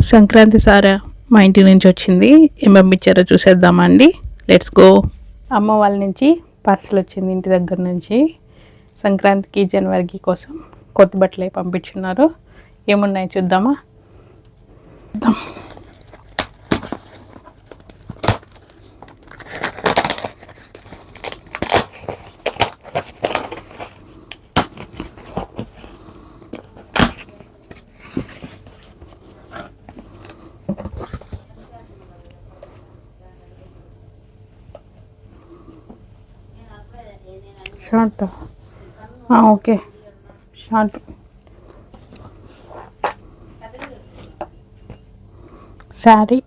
సంక్రాంతి సారా మా ఇంటి నుంచి వచ్చింది. ఏం పంపించారో చూసేద్దామా అండి. లెట్స్ గో అమ్మ వాళ్ళ నుంచి పార్సల్ వచ్చింది ఇంటి దగ్గర నుంచి. సంక్రాంతికి జనవరికి కోసం కొత్త బట్టలు పంపించున్నారు. ఏమున్నాయి చూద్దామా? చూద్దాం షార్ట్ ఓకే షార్ట్ శారీ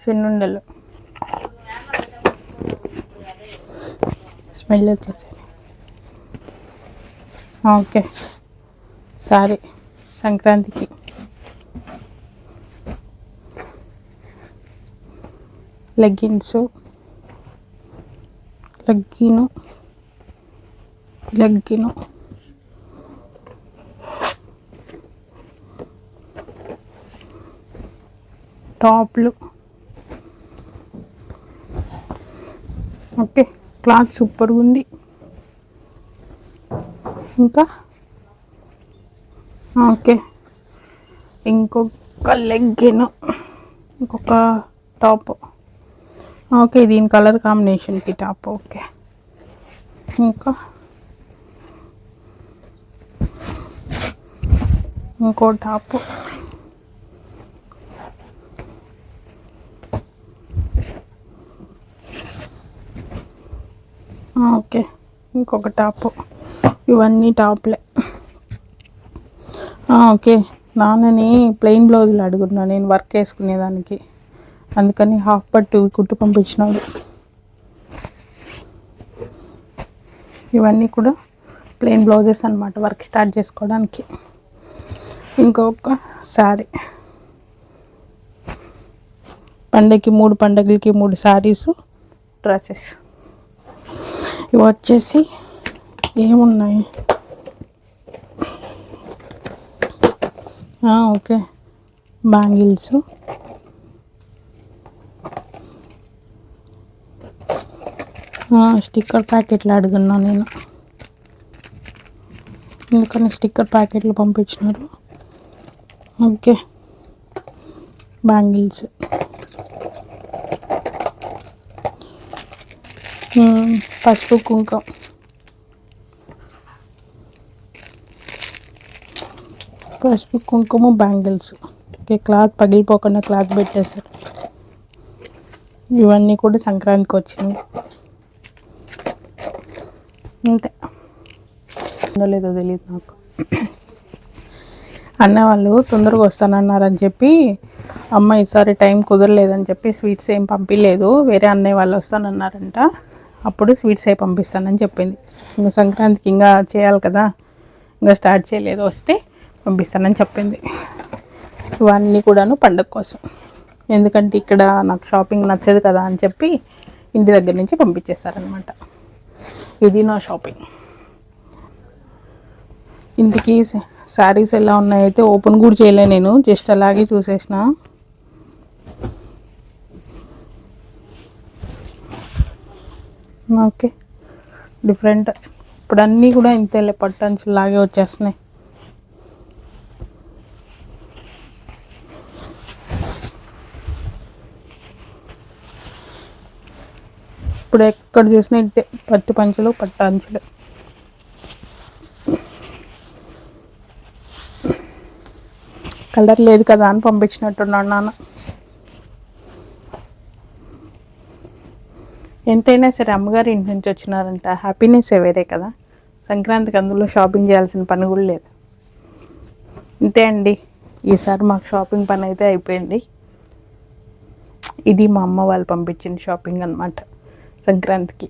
సున్నుండలు స్మెల్ వచ్చేసి ఓకే సారీ. సంక్రాంతికి లెగ్గిన్స్. లెగ్గిను. లెగ్గిను. టాప్లు. ఓకే క్లాత్ సూపర్గా ఉంది ఇంకా ఓకే. ఇంకొక లెగ్గిను. ఇంకొక టాప్. ఓకే దీని కలర్ కాంబినేషన్కి టాప్ ఓకే. ఇంకా? ఇంకో టాప్. ఓకే ఇంకొక టాప్. ఇవన్నీ టాప్లే. ఓకే నాన్నని ప్లెయిన్ బ్లౌజులు అడుగుతున్నాను నేను వర్క్ వేసుకునేదానికి. అందుకని హాఫ్ పట్టు కుట్టు పంపించినాడు. ఇవన్నీ కూడా ప్లెయిన్ బ్లౌజెస్ అనమాట వర్క్ స్టార్ట్ చేసుకోవడానికి. ఇంకొక శారీ. పండగకి మూడు పండగలకి మూడు శారీస్ డ్రెస్సెస్. ఇవి వచ్చేసి ఏమున్నాయి? ఓకే. బ్యాంగిల్స్. స్టిక్కర్ ప్యాకెట్లు అడుగున్నా నేను. ఎందుకని స్టిక్కర్ ప్యాకెట్లు పంపించినారు. ఓకే. బ్యాంగిల్స్. పసుపు కుంకం పసుపు కుంకుమ బ్యాంగిల్స్. ఓకే క్లాత్ పగిలిపోకుండా క్లాత్ పెట్టేశారు. ఇవన్నీ కూడా సంక్రాంతికి వచ్చినాయి. అంతే. ఉందో లేదో తెలియదు నాకు. అన్న వాళ్ళు తొందరగా వస్తానన్నారని చెప్పి అమ్మ ఈసారి టైం కుదరలేదని చెప్పి స్వీట్స్ ఏం పంపించలేదు వేరే అన్నయ్య వాళ్ళు వస్తానన్నారంట. అప్పుడు స్వీట్స్ ఏ పంపిస్తానని చెప్పింది. ఇంకా సంక్రాంతికి ఇంకా చేయాలి కదా ఇంకా స్టార్ట్ చేయలేదు వస్తే పంపిస్తానని చెప్పింది. ఇవన్నీ కూడాను పండుగ కోసం. ఎందుకంటే ఇక్కడ నాకు షాపింగ్ నచ్చదు కదా అని చెప్పి ఇంటి దగ్గర నుంచి పంపించేస్తారనమాట ఇది నా షాపింగ్. ఇంతకీ శారీస్ ఎలా ఉన్నాయైతే ఓపెన్ కూడా చేయలే నేను జస్ట్ అలాగే చూసేసిన. ఓకే. డిఫరెంట్. ఇప్పుడు అన్నీ కూడా ఇంతేలే పట్టన్స్ లాగే వచ్చేస్తున్నాయి. ఇప్పుడు ఎక్కడ చూసినా ఇంటే పట్టు పంచలు పట్టాంచులు కలర్ లేదు కదా అని పంపించినట్టున్నాడు నాన్న. ఎంతైనా సరే అమ్మగారి ఇంటి నుంచి వచ్చినారంట. హ్యాపీనెస్ వేరే కదా. సంక్రాంతికి అందులో షాపింగ్ చేయాల్సిన పని కూడా లేదు. ఇంతే అండి. ఈసారి మాకు షాపింగ్ పని అయితే అయిపోయింది. ఇది మా అమ్మ వాళ్ళు పంపించిన షాపింగ్ అనమాట సంక్రాంతికి